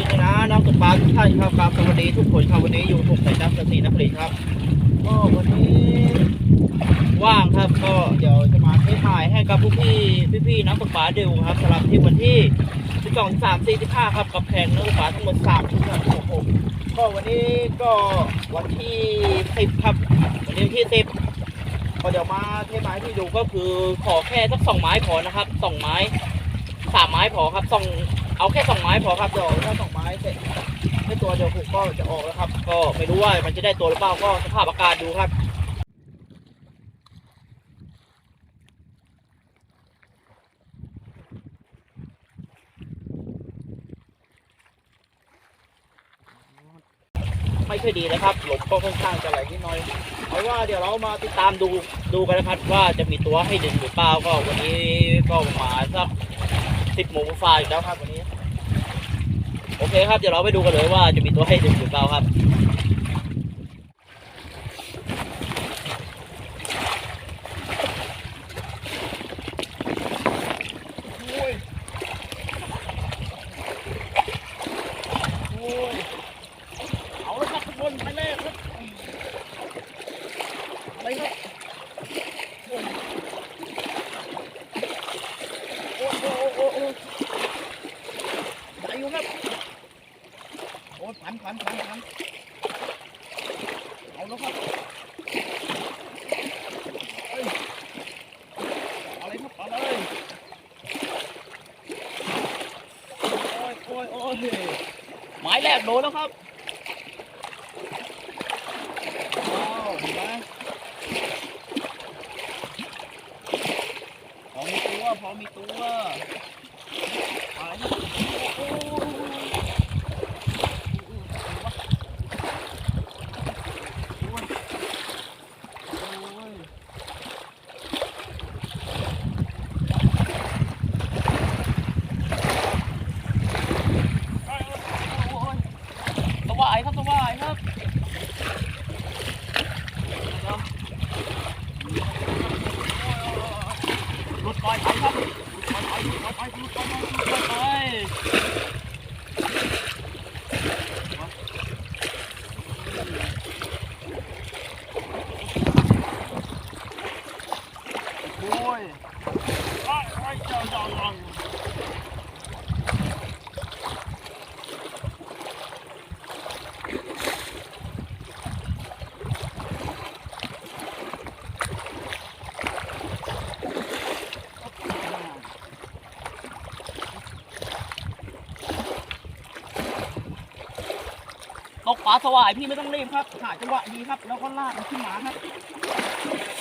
านครับครับสวัสดีทุกคนครับวันนี้อยู่ผมสายจับสตรีนครินทร์ครับก็วันนี้ว่างครับก็เดี๋ยวจะมาถ่ายให้กับพี่พี่พี่ๆนักตกปลาดียวครับสำหรับที่วันที่12 3 4 15ครับกับแข่งนักตกปลาทั้งหมด3ชุดครับโอ้โหก็วันนี้ก็วันที่10ครับวันนี้วันที่10ก็เดี๋ยวมาเทไม้ที่ดูก็คือขอแค่สักสองไม้พอนะครับสองไม้สามไม้พอครับสองเอาแค่สองไม้พอครับเดี๋ยวถ้าสอง ไม้เสร็จไม่ตัวเดียวผมก็จะออกแล้วครับ ก็ไม่รู้ว่ามันจะได้ตัวหรือเปล่าก็สภาพอากาศดูครับไม่ค่อยดีนะครับหลมก็ค่อนข้างจะไหลนิดหน่อยเอาว่าเดี๋ยวเรามาติดตามดูดูกันนะครับว่าจะมีตัวให้ดึงหรือเปล่าก็วันนี้ก็ประมาณสักสิบโมงฟ้าอีกแล้วครับวันนี้ โอเคครับ เดี๋ยวเราไปดูกันเลยว่าจะมีตัวให้ดึงหรือเปล่าครับ โอ้ยโอ้ยเอาละครับทุกคนไปแรกครับไปครับโอ้ยโอ้ยโอ้ยโอ้ยโอ้ยใหญ่อยู่ครับโอ้ยพันพันพันพันเอาแล้วครับเอ้ยเอาเลยครับเอาเลย โอ้ยโอ้ยโอ้ยหมาย แรกโดนแล้วครับว้าวเห็นไหมพอมีตัวพอมีตัวไปครับโอ้ยโอ้ยโอ้ย โอ้ยสวายครับสวายครับหลุดปล่อยไปครับหลุดปล่อยไปหลุดปล่อยไปหลุดปล่อยไปหลุดปล่อยไปโอ้ยไอ้ไอ้เจ้าเจ้าเจ้า ตกปลาสวายพี่ไม่ต้องรีบครับหาจังหวะดีครับ แล้วก็ลากมันขึ้นมาครับ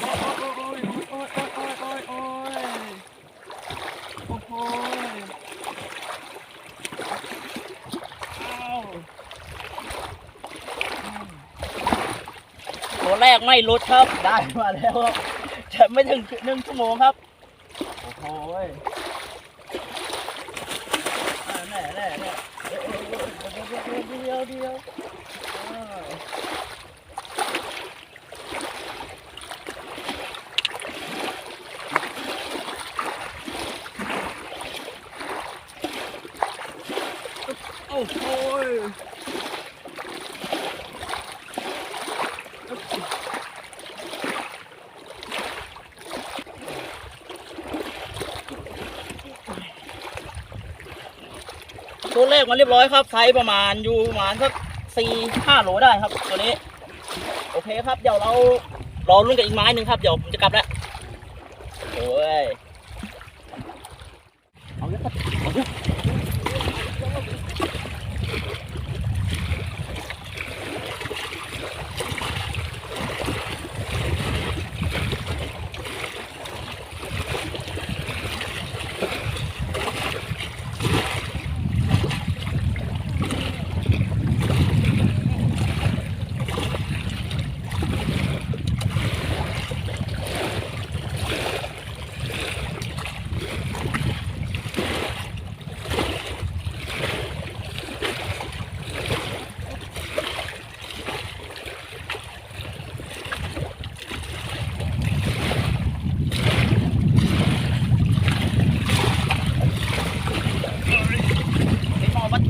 โอ้ยโอ้ยโอ้ยโอ้ยโอ้ยโอ้ยโอ้ยโอ้โหอ้าวตัวแรกไม่ลดครับ ได้มาแล้วครับจะไม่ถึงหนึ่งชั่วโมงครับ โอ้โหยอ่าแน่แน่แน่เอ้ยเอ้ยเอ้ยเดี๋ยวเดียวเดี๋ยวเดี๋ยวอ้าวโอ้โหย ตัวแรกมาเรียบร้อยครับไซส์ประมาณอยู่ประมาณสักสี่ห้าโลได้ครับ ตัวนี้ โอเคครับเดี๋ยวเรารอรุ่นกับอีกไม้หนึ่งครับเดี๋ยวผมจะกลับแล้ว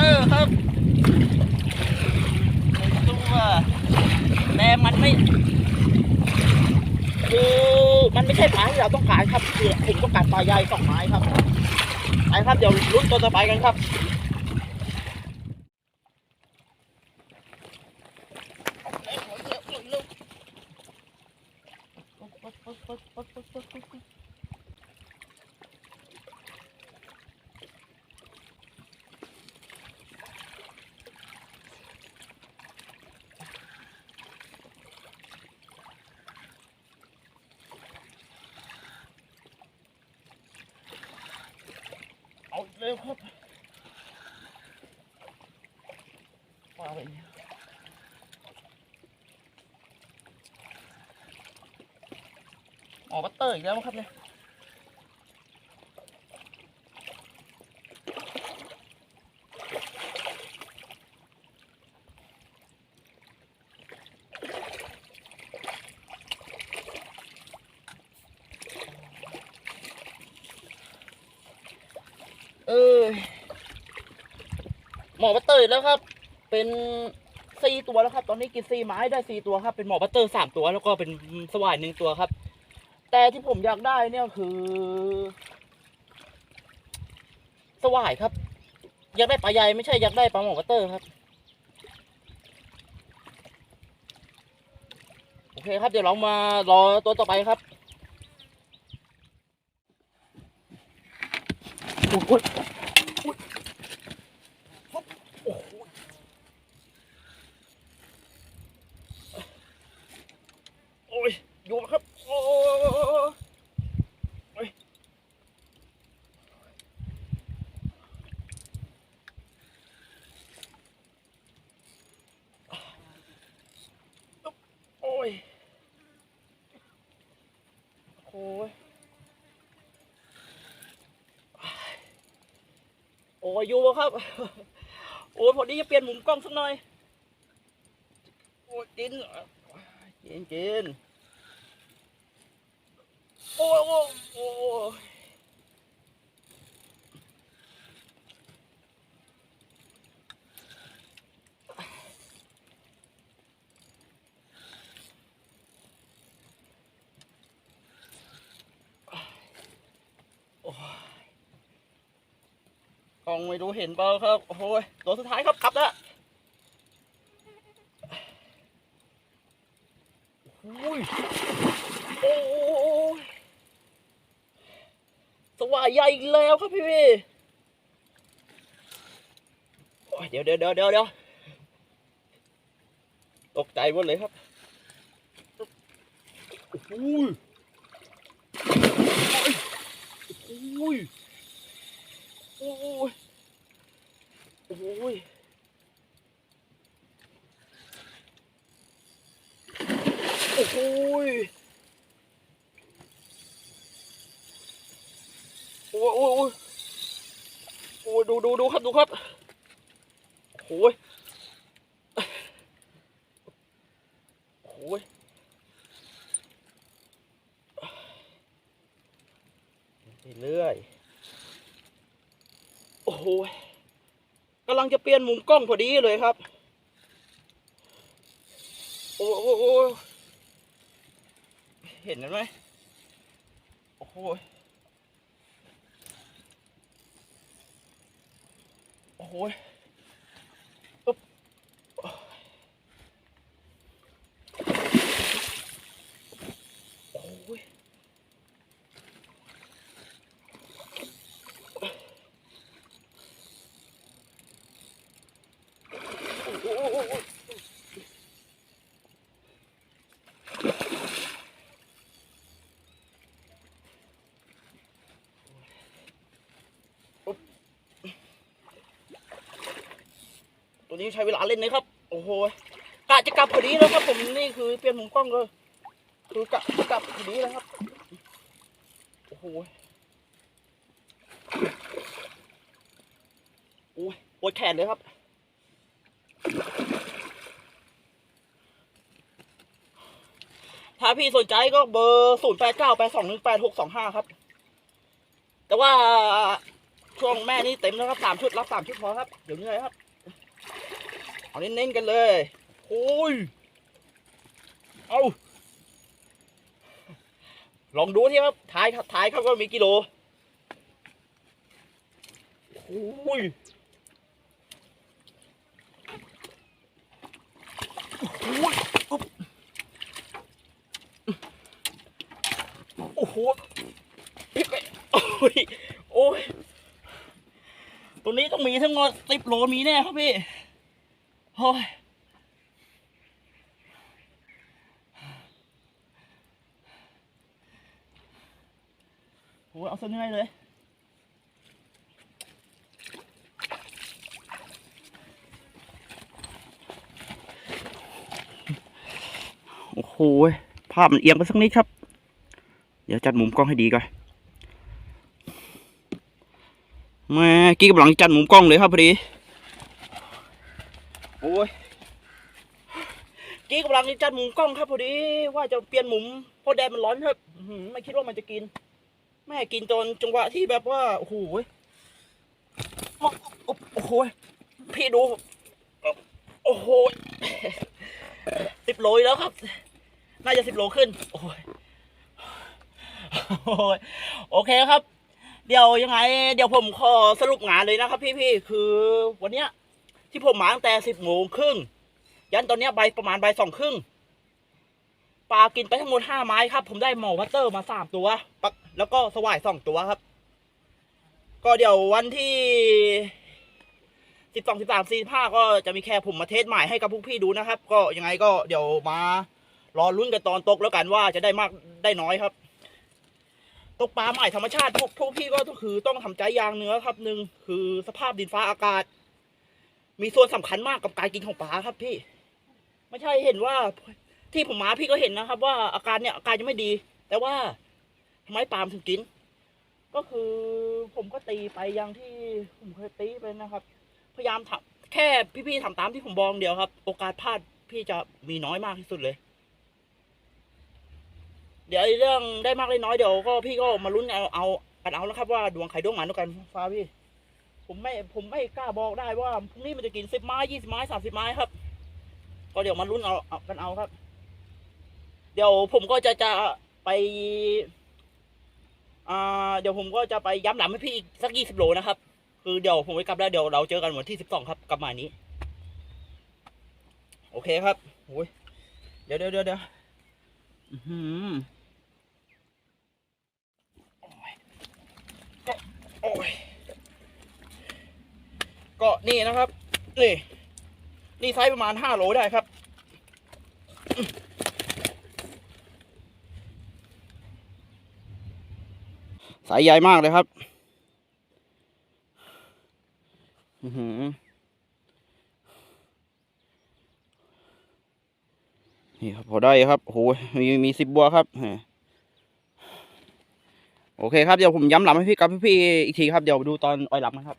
เออครับตัวแต่มันไม่คือมันไม่ใช่ไม้ที่เราต้องขายครับคือผมต้องการปลาใหญ่สองไม้ครับไปครับเดี๋ยวลุ้นตัวต่อไปกันครับ ร็วครับปลาอะไรเนี่ยอ๋อบัตเตอร์อีกแล้วครับเนี่ย เออ หมอบัตเตอร์แล้วครับ เป็นสี่ตัวแล้วครับ ตอนนี้กินสี่ไม้ได้สี่ตัวครับ เป็นหมอบัตเตอร์สามตัวแล้วก็เป็นสวายหนึ่งตัวครับ แต่ที่ผมอยากได้เนี่ยคือ สวายครับ อยากได้ปลาใหญ่ไม่ใช่อยากได้ปลาหมอบัตเตอร์ครับโอเคครับเดี๋ยวเรามารอตัวต่อไปครับโอ้ย โอ้ยอยู่ครับโอ้ยโอ้ยโอ้ยโอ้ยโอ้ยอยู่ครับ โอ้ยพอดีจะเปลี่ยนมุมกล้องสักหน่อย โอ้ยกินกินกิน โอ้โอ้โอ้กองไม่รู้เห็นเปล่าครับ โอ้ยตัวสุดท้ายครับกลับแล้วอุ้ยโอ้ย สวายใหญ่อีกแล้วครับพี่พี่เดี๋ยวเดี๋ยวเดี๋ยวเดี๋ยวตกใจหมดเลยครับอุ้ยอุ้ยโอ้ยโอ้ยโอ้ย อ้ยโอ้ยโอ้ยโอ้ยดูดูดูครับดูครับโอ้ยโอ้ยเรื่อยๆโอ้โหยกำลังจะเปลี่ยนมุมกล้องพอดีเลยครับ โอ้โหโอ้ยเห็นไหมโอ้โห โอ้โหอึ๊บโอ้โหโอ้โห ตัว นี้ใช้เวลาเล่นนะครับ โอ้โหกะจะกลับพอดีแล้วครับ ผมนี่คือเปลี่ยนมุมกล้องเลยคือกะจะกลับพอดีแล้วครับ โอ้โหโอ้ยปวดแขนเลยครับถ้าพี่สนใจก็เบอร์ศูนย์แปดเก้าแปดสองหนึ่งแปดหกสองห้าครับ แต่ว่าช่วงแม่นี่เต็มแล้วครับสามชุดรับสามชุดพอครับ เดี๋ยวเหนื่อยครับ เอาเน้นๆกันเลยโอ้ยเอาลองดูที่ครับถ่ายครับถ่ายครับว่ามีกิโลโอ้ยโอ้ยอุ๊บโอ้โหพี่ไปโอ้ยโอ้ยตัวนี้ต้องมีทั้งหมดสิบโลมีแน่ครับพี่ โอ้ยโหเอาซะเหนื่อยเลยโอ้โหภาพมันเอียงไปสักนิดครับ เดี๋ยวจัดมุมกล้องให้ดีก่อนแม่กี้กำลังจัดมุมกล้องเลยครับพอดี โอ้ยกี้กำลังจัดมุมกล้องครับพอดีว่าจะเปลี่ยนมุมเพราะแดดมันร้อนครับอื้อหือไม่คิดว่ามันจะกิน แม่กินจนจังหวะที่แบบว่าโอ้โหโอ้โหพี่ดู โอ้โหสิบโลแล้วครับ น่าจะสิบโลขึ้น โอ้ยโอ้ยโอเคครับ เดี๋ยวยังไง เดี๋ยวผมขอสรุปงานเลยนะครับพี่ๆคือวันเนี้ย ที่ผมมาตั้งแต่สิบโมงครึ่งยันตอนเนี้ยใบประมาณใบสองครึ่งปลากินไปทั้งหมดห้าไม้ครับ ผมได้หมอวัตเตอร์มาสามตัวปักแล้วก็สวายสองตัวครับ ก็เดี๋ยววันที่สิบสองสิบสามสี่ห้าก็จะมีแค่ผมมาเทสใหม่ให้กับพวกพี่ดูนะครับ ก็ยังไงก็เดี๋ยวมารอลุ้นกันตอนตกแล้วกันว่าจะได้มากได้น้อยครับ ตกปลาใหม่ธรรมชาติพวกพวกพี่ก็คือต้องทำใจอย่างเนื้อครับหนึ่งคือสภาพดินฟ้าอากาศ มีส่วนสำคัญมากกับการกินของปลาครับ พี่ ไม่ใช่เห็นว่าที่ผมมาพี่ก็เห็นนะครับ ว่าอาการเนี่ยอาการยังไม่ดี แต่ว่าทำไมปาล์มถึงกิน ก็คือผมก็ตีไปอย่างที่ผมเคยตีไปนะครับ พยายามทำแค่พี่ๆทำตามที่ผมบอกเดียวครับ โอกาสพลาดพี่จะมีน้อยมากที่สุดเลย เดี๋ยวไอ้เรื่องได้มากได้น้อยเดี๋ยวก็พี่ก็มาลุ้นเอาเอากันเอาแล้วครับว่าดวงใครดวงมันแล้วกันฟ้าพี่ ผมไม่ผมไม่กล้าบอกได้ว่าพรุ่งนี้มันจะกินสิบไม้ยี่สิบไม้สามสิบไม้ครับ ก็เดี๋ยวมาลุ้นเอาเอากันเอาครับ เดี๋ยวผมก็จะจะไปอ่าเดี๋ยวผมก็จะไปย้ำหลังให้พี่อีกสักยี่สิบโลนะครับ คือเดี๋ยวผมไปกลับแล้วเดี๋ยวเราเจอกันวันที่สิบสองครับกลับมานี้ โอเคครับโอ้ยเดี๋ยวเดี๋ยวเดี๋ยวเดี๋ยวอื้อหือโอ้ย ก็นี่นะครับนี่นี่ไซส์ประมาณห้าโลได้ครับ สายใหญ่มากเลยครับอือหือนี่ครับพอได้ครับโหมีมีสิบบัวครับโอเคครับเดี๋ยวผมย้ำหลังให้พี่กับพี่อีกทีครับเดี๋ยวดูตอนอ้อยหลับนะครับ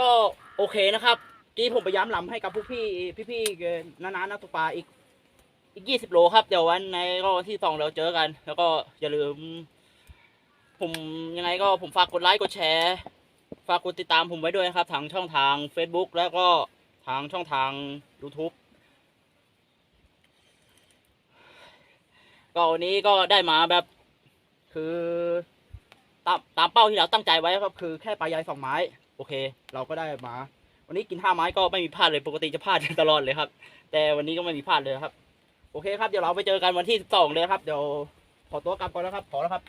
ก็โอเคนะครับที่ผมไปย้ำลำให้กับพวกพี่พี่ๆเอ่อนานานักตกปลาอีกอีกยี่สิบโลครับ เดี๋ยววันในก็วันที่สองเราเจอกัน แล้วก็อย่าลืม ผมยังไงก็ผมฝากกดไลค์กดแชร์ฝากกดติดตามผมไว้ด้วยนะครับทางช่องทาง Facebook แล้วก็ทางช่องทาง YouTube ก็วันนี้ก็ได้มาแบบ คือ ตามตามเป้าที่เราตั้งใจไว้ครับ คือแค่ปลายายสองไม้ โอเค เราก็ได้มา วันนี้กินห้าไม้ก็ไม่มีพลาดเลยปกติจะพลาดตลอดเลยครับ แต่วันนี้ก็ไม่มีพลาดเลยครับ โอเคครับเดี๋ยวเราไปเจอกันวันที่สิบสองเลยครับเดี๋ยวขอตัวกลับก่อนแล้วครับขอแล้วครับ